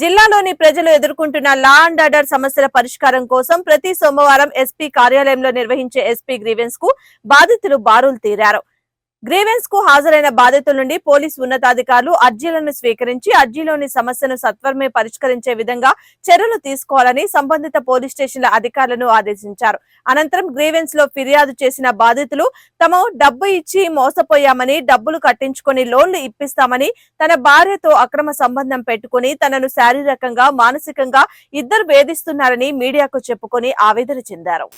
జిల్లాలోని ప్రజలు ఎదుర్కొంటున్న లా అండ్ ఆర్డర్ సమస్యల పరిష్కారం కోసం ప్రతి సోమవారం ఎస్పీ కార్యాలయంలో నిర్వహించే ఎస్పీ గ్రీవెన్స్కు బాధితులు బారులు తీరారు. గ్రీవెన్స్కు హాజరైన బాధితుల నుండి పోలీసు ఉన్నతాధికారులు అర్జీలను స్వీకరించి అర్జీలోని సమస్యను సత్వరమే పరిష్కరించే విధంగా చర్యలు తీసుకోవాలని సంబంధిత పోలీస్ స్టేషన్ల అధికారులను ఆదేశించారు. అనంతరం గ్రీవెన్స్లో ఫిర్యాదు చేసిన బాధితులు తమ డబ్బు ఇచ్చి మోసపోయామని డబ్బులు కట్టించుకొని లోన్లు ఇప్పిస్తామని తన భార్యతో అక్రమ సంబంధం పెట్టుకుని తనను శారీరకంగా మానసికంగా ఇద్దరు వేధిస్తున్నారని మీడియాకు చెప్పుకొని ఆవేదన చెందారు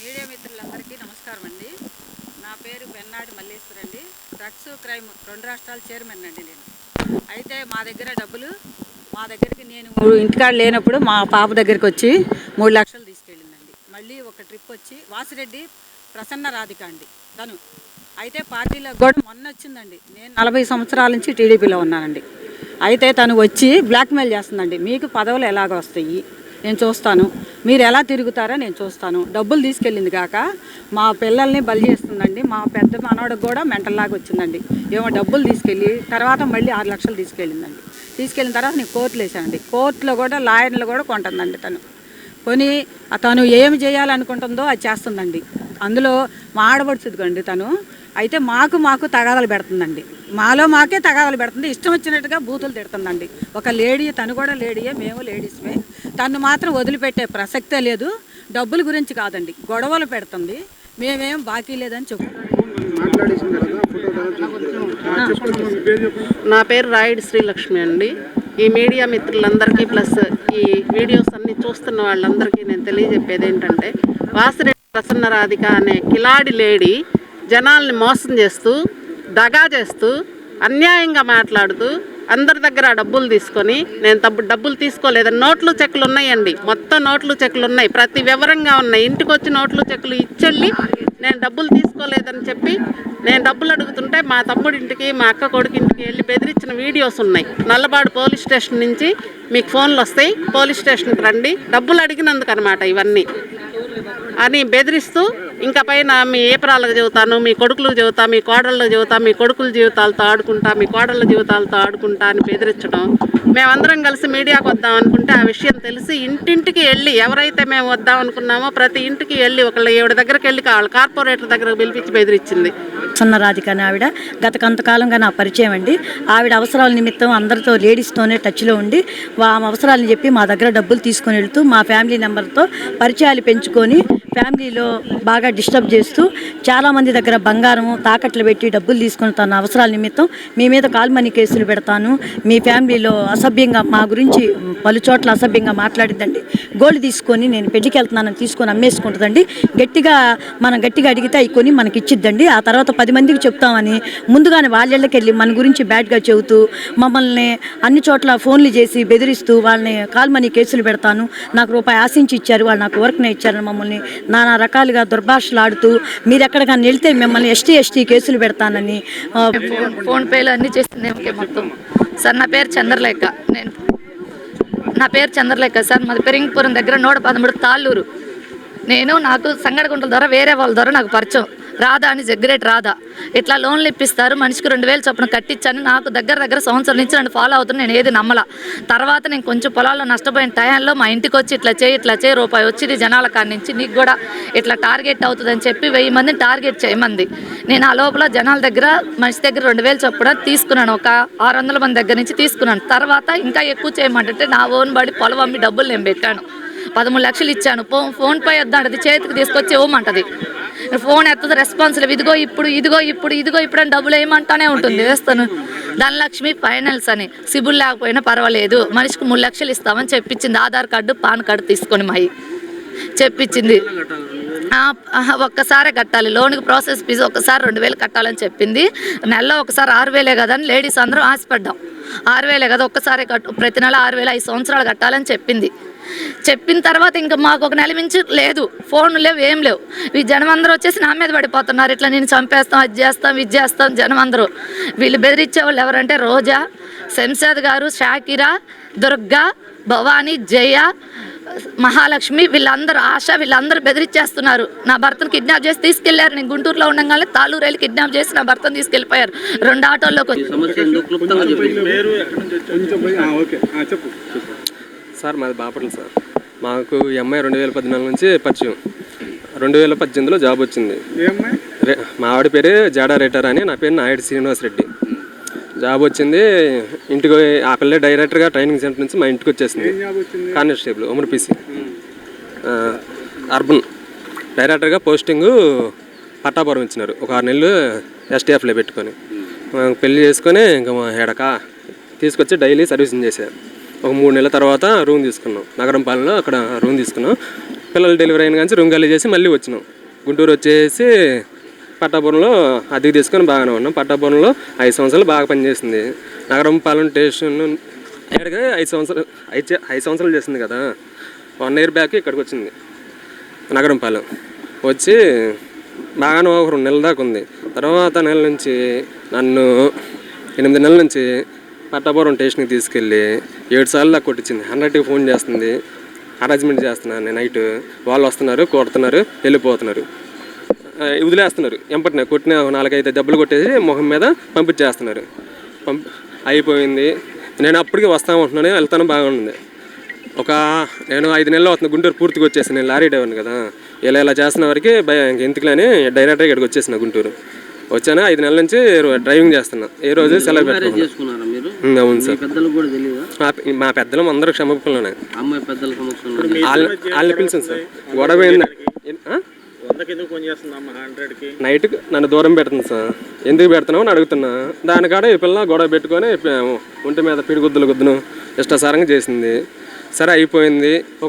మీడియా మిత్రులందరికీ నమస్కారం అండి నా పేరు పెన్నాడి మల్లేశ్వర్ అండి. డ్రగ్స్ క్రైమ్ రెండు రాష్ట్రాల చైర్మన్ అండి నేను. అయితే మా దగ్గర డబ్బులు మా దగ్గరికి నేను ఇంటికాడ లేనప్పుడు మా పాప దగ్గరికి వచ్చి మూడు లక్షలు తీసుకెళ్ళిందండి. మళ్ళీ ఒక ట్రిప్ వచ్చి వాసిరెడ్డి ప్రసన్న రాధిక అండి. తను. అయితే పార్టీలో కూడా మొన్న వచ్చిందండి. నేను నలభై సంవత్సరాల నుంచి టీడీపీలో ఉన్నానండి. అయితే తను వచ్చి బ్లాక్మెయిల్ చేస్తుందండి. మీకు పదవులు ఎలాగ వస్తాయి? నేను చూస్తాను. మీరు ఎలా తిరుగుతారో నేను చూస్తాను. డబ్బులు తీసుకెళ్ళింది కాక మా పిల్లల్ని బలి చేస్తుందండి. మా పెద్ద మనవాడికి కూడా మెంటల్లాగా వచ్చిందండి. ఏమో డబ్బులు తీసుకెళ్ళి తర్వాత మళ్ళీ ఆరు లక్షలు తీసుకెళ్ళిందండి. తీసుకెళ్ళిన తర్వాత నేను కోర్టులు వేసానండి. కోర్టులో కూడా లాయర్లు కూడా కొంటుందండి తను. కొని తను ఏమి చేయాలనుకుంటుందో అది చేస్తుందండి. అందులో మా ఆడబడుచుదిగండి తను. అయితే మాకు మాకు తగాదాలు పెడుతుందండి. మాలో మాకే తగాదాలు పెడుతుంది. ఇష్టం వచ్చినట్టుగా బూతులు తిడుతుందండి. ఒక లేడీ తను కూడా లేడీయే మేము లేడీస్మే. తను మాత్రం వదిలిపెట్టే ప్రసక్తే లేదు. డబ్బుల గురించి కాదండి. గొడవలు పెడుతుంది. మేమేం బాకీ లేదని చెప్తున్నాం నా పేరు రాయుడు శ్రీలక్ష్మి అండి. ఈ మీడియా మిత్రులందరికీ ప్లస్ ఈ వీడియోస్ అన్ని చూస్తున్న వాళ్ళందరికీ నేను తెలియజెప్పేది ఏంటంటే వాసిరెడ్డి ప్రసన్న రాధిక అనే కిలాడి లేడీ జనాల్ని మోసం చేస్తూ దగా చేస్తూ అన్యాయంగా మాట్లాడుతూ అందరి దగ్గర డబ్బులు తీసుకొని నేను తప్పు డబ్బులు తీసుకోలేదని నోట్లు చెక్కులు ఉన్నాయండి. మొత్తం నోట్లు చెక్కులు ఉన్నాయి. ప్రతి వివరంగా ఉన్నాయి. ఇంటికి వచ్చి నోట్లు చెక్కులు ఇచ్చెళ్ళి నేను డబ్బులు తీసుకోలేదని చెప్పి నేను డబ్బులు అడుగుతుంటే మా తమ్ముడింటికి మా అక్క కొడుకు ఇంటికి వెళ్ళి బెదిరించిన వీడియోస్ ఉన్నాయి. నల్లబాడు పోలీస్ స్టేషన్ నుంచి మీకు ఫోన్లు వస్తాయి. పోలీస్ స్టేషన్కి రండి. డబ్బులు అడిగినందుకు అనమాట ఇవన్నీ. అని బెదిరిస్తూ ఇంకా పైన మీ ఏపరాలకు చెబుతాను మీ కొడుకులకు చెబుతా మీ కోడళ్ళకు చెబుతా మీ కొడుకుల జీవితాలతో ఆడుకుంటా మీ కోడళ్ళ జీవితాలతో ఆడుకుంటా అని బెదిరించడం. మేమందరం కలిసి మీడియాకు వద్దాం అనుకుంటే ఆ విషయం తెలిసి ఇంటింటికి వెళ్ళి ఎవరైతే మేము వద్దాం అనుకున్నామో ప్రతి ఇంటికి వెళ్ళి ఒకళ్ళ ఏడు దగ్గరికి వెళ్ళి వాళ్ళ కార్పొరేటర్ దగ్గరకు పిలిపించి బెదిరించింది. సున్న రాధిక అని ఆవిడ గత కొంతకాలంగా నా పరిచయం అండి. ఆవిడ అవసరాల నిమిత్తం అందరితో లేడీస్తోనే టచ్లో ఉండి వా- అవసరాలని చెప్పి మా దగ్గర డబ్బులు తీసుకొని వెళ్తూ మా ఫ్యామిలీ నెంబర్తో పరిచయాలు పెంచుకొని ఫ్యామిలీలో బాగా డిస్టర్బ్ చేస్తూ చాలామంది దగ్గర బంగారము తాకట్లు పెట్టి డబ్బులు తీసుకొని తన అవసరాల నిమిత్తం మీ మీద కాల్మనీ కేసులు పెడతాను. మీ ఫ్యామిలీలో అసభ్యంగా మా గురించి పలు చోట్ల అసభ్యంగా మాట్లాడిద్దండి. గోల్డ్ తీసుకొని నేను పెళ్ళికి వెళ్తున్నానని తీసుకొని అమ్మేసుకుంటుందండి. గట్టిగా మనం గట్టిగా అడిగితే అవి కొని మనకి ఇచ్చిద్దండి ఆ తర్వాత పది పది మందికి చెప్తామని ముందుగానే వాళ్ళకి వెళ్ళి మన గురించి బ్యాడ్గా చెబుతూ మమ్మల్ని అన్ని చోట్ల ఫోన్లు చేసి బెదిరిస్తూ వాళ్ళని కాల్ మనీ కేసులు పెడతాను. నాకు రూపాయి ఆశించి ఇచ్చారు వాళ్ళు నాకు వర్క్నే ఇచ్చారు మమ్మల్ని నానా రకాలుగా దుర్భాషలు ఆడుతూ మీరు ఎక్కడికైనా వెళ్తే మిమ్మల్ని ఎస్టీ ఎస్టీ కేసులు పెడతానని ఫోన్పేలు అన్ని అన్నీ చేస్తుంది మొత్తం. సార్ నా పేరు చంద్రలేఖ. నేను నా పేరు చంద్రలేఖ సార్. మాది పెరింగపురం దగ్గర నూట పదమూడు తాళ్ళూరు. నేను నాకు సంగడగుంటల ద్వారా వేరే వాళ్ళ ద్వారా నాకు పరిచయం. రాధా అని జగ్గరేట్ రాధా. ఇట్లా లోన్లు ఇప్పిస్తారు మనిషికి రెండు వేలు చొప్పున కట్టించని నాకు దగ్గర దగ్గర సంవత్సరం నుంచి నన్ను ఫాలో అవుతున్నా నేను ఏది నమ్మల. తర్వాత నేను కొంచెం పొలాల్లో నష్టపోయిన టైంలో మా ఇంటికి వచ్చి ఇట్లా చేయి ఇట్లా చేయి రూపాయి వచ్చింది జనాల కాడి నుంచి నీకు కూడా ఇట్లా టార్గెట్ అవుతుందని చెప్పి వెయ్యి మందిని టార్గెట్ చేయమంది. నేను ఆ లోపల జనాల దగ్గర మనిషి దగ్గర రెండు వేలు చొప్పున తీసుకున్నాను ఒక ఆరు వందల మంది దగ్గర నుంచి తీసుకున్నాను. తర్వాత ఇంకా ఎక్కువ చేయమంటే నా ఓన్ బడి పొలం అమ్మి డబ్బులు నేను పెట్టాను. పదమూడు లక్షలు ఇచ్చాను. ఫోన్ ఫోన్ పే వద్దంటది చేతికి తీసుకొచ్చి ఇవ్వమంటది. ఫోన్ ఎత్తదు రెస్పాన్స్ లేవు. ఇదిగో ఇప్పుడు ఇదిగో ఇప్పుడు ఇదిగో ఇప్పుడు అని డబ్బులు వేయమంటానే ఉంటుంది. వేస్తాను. ధనలక్ష్మి ఫైనల్స్ అని. సిబుల్ లేకపోయినా పర్వాలేదు. మనిషికి మూడు లక్షలు ఇస్తామని చెప్పించింది. ఆధార్ కార్డు పాన్ కార్డు తీసుకొని మాయి చెప్పించింది. ఒక్కసారే కట్టాలి. లోన్కి ప్రాసెస్ ఫీజు ఒక్కసారి రెండు వేలు కట్టాలని చెప్పింది. నెలలో ఒకసారి ఆరు వేలే కదా అని లేడీస్ అందరం ఆశపడ్డాం. ఆరు వేలే కదా ఒక్కసారి కట్టు ప్రతి నెల ఆరు వేలు ఐదు సంవత్సరాలు కట్టాలని చెప్పింది. చెప్పిన తర్వాత ఇంకా మాకు ఒక నెల మించి లేదు. ఫోన్లు లేవు ఏం లేవు. ఈ జనం అందరూ వచ్చేసి నా మీద పడిపోతున్నారు. ఇట్లా నేను చంపేస్తాం అది చేస్తాం ఇది చేస్తాం జనం అందరూ వీళ్ళు బెదిరించే వాళ్ళు ఎవరంటే రోజా శంషాద్ గారు షాకిరా దుర్గా భవానీ జయ మహాలక్ష్మి వీళ్ళందరూ ఆశ వీళ్ళందరూ బెదిరించేస్తున్నారు నా భర్తను కిడ్నాప్ చేసి తీసుకెళ్ళారు. నేను గుంటూరులో ఉండగానే తాళూరు వెళ్ళి కిడ్నాప్ చేసి నా భర్తను తీసుకెళ్ళిపోయారు రెండు ఆటోల్లోకి సార్ మాది బాపట్ల సార్. మాకు ఈ అమ్మాయి రెండు వేల పద్నాలుగు నుంచి పరిచయం. రెండు వేల పద్దెనిమిదిలో జాబ్ వచ్చింది. మా ఆవిడ పేరు జాడా రేటర్ అని నా పేరు నాయుడు శ్రీనివాస్ రెడ్డి. జాబ్ వచ్చింది ఇంటికి ఆ పిల్ల డైరెక్టర్గా ట్రైనింగ్ సెంటర్ నుంచి మా ఇంటికి వచ్చేసింది. Constable Umar PC. అర్బన్. డైరెక్టర్గా పోస్టింగు పట్టాపురం ఇచ్చినారు. ఒక ఆరు నెలలు ఎస్టీఎఫ్లో పెట్టుకొని. పెళ్ళి చేసుకొని ఇంకా ఎడక తీసుకొచ్చి డైలీ సర్వీసింగ్ చేసాం ఒక మూడు నెలల తర్వాత రూమ్ తీసుకున్నాం. నగరం అక్కడ రూమ్ తీసుకున్నాం. పిల్లలు డెలివరీ అయిన కానీ రూమ్ ఖాళీ చేసి మళ్ళీ వచ్చినాం. గుంటూరు వచ్చేసి పట్టాపురంలో అద్దెకి తీసుకొని బాగానే ఉన్నాం. పట్టాపురంలో ఐదు సంవత్సరాలు బాగా పనిచేసింది. నగరం పాలన స్టేషన్ ఇక్కడికి ఐదు సంవత్సరాలు ఐదు ఐదు సంవత్సరాలు చేసింది కదా. వన్ ఇయర్ బ్యాక్ ఇక్కడికి వచ్చింది. నగరం పాలెం వచ్చి బాగానే ఒక రెండు నెలల దాకా ఉంది. తర్వాత నెల నుంచి నన్ను ఎనిమిది నెలల నుంచి పట్టాపురం స్టేషన్కి తీసుకెళ్ళి ఏడు సార్లు దాకా కొట్టించింది. హండ్రెడ్కి ఫోన్ చేస్తుంది. అరేంజ్మెంట్ చేస్తున్నాను నేను నైట్. వాళ్ళు వస్తున్నారు కొడుతున్నారు వెళ్ళిపోతున్నారు. వదిలేస్తున్నారు. ఎంపటినే కొట్టిన నాలుగైదు దెబ్బలు కొట్టేసి ముఖం మీద పంపించేస్తున్నారు. పంపి అయిపోయింది. నేను అప్పటికి వస్తామంటున్నాను వెళ్తాను బాగుంది ఒక నేను ఐదు నెలలు అవుతుంది. గుంటూరు పూర్తిగా వచ్చేసాను నేను లారీ డ్రైవర్ని కదా. ఇలా ఇలా చేస్తున్న వరకు భయ. ఇంక ఎందుకులని డైరెక్ట్గా ఇక్కడికి వచ్చేసిన గుంటూరు. వచ్చాను. ఐదు నెలల నుంచి డ్రైవింగ్ చేస్తున్నా. ఏ రోజు సెలవు పెట్టుకున్నాను అవును సార్. పెద్దలకు కూడా తెలియదా మా- మా పెద్దలు అందరూ అమ్మాయి పెద్దల. వాళ్ళ వాళ్ళని పిలిచాను సార్. గొడవ? నైట్ నన్ను దూరం పెడుతుంది సార్. ఎందుకు పెడుతున్నావు అని అడుగుతున్నా. దానికాడ ఈ పిల్ల గొడవ పెట్టుకొని ఒంటి మీద పిడిగుద్దులు గుద్దును ఇష్టాసారంగా చేసింది. సరే అయిపోయింది. ఒక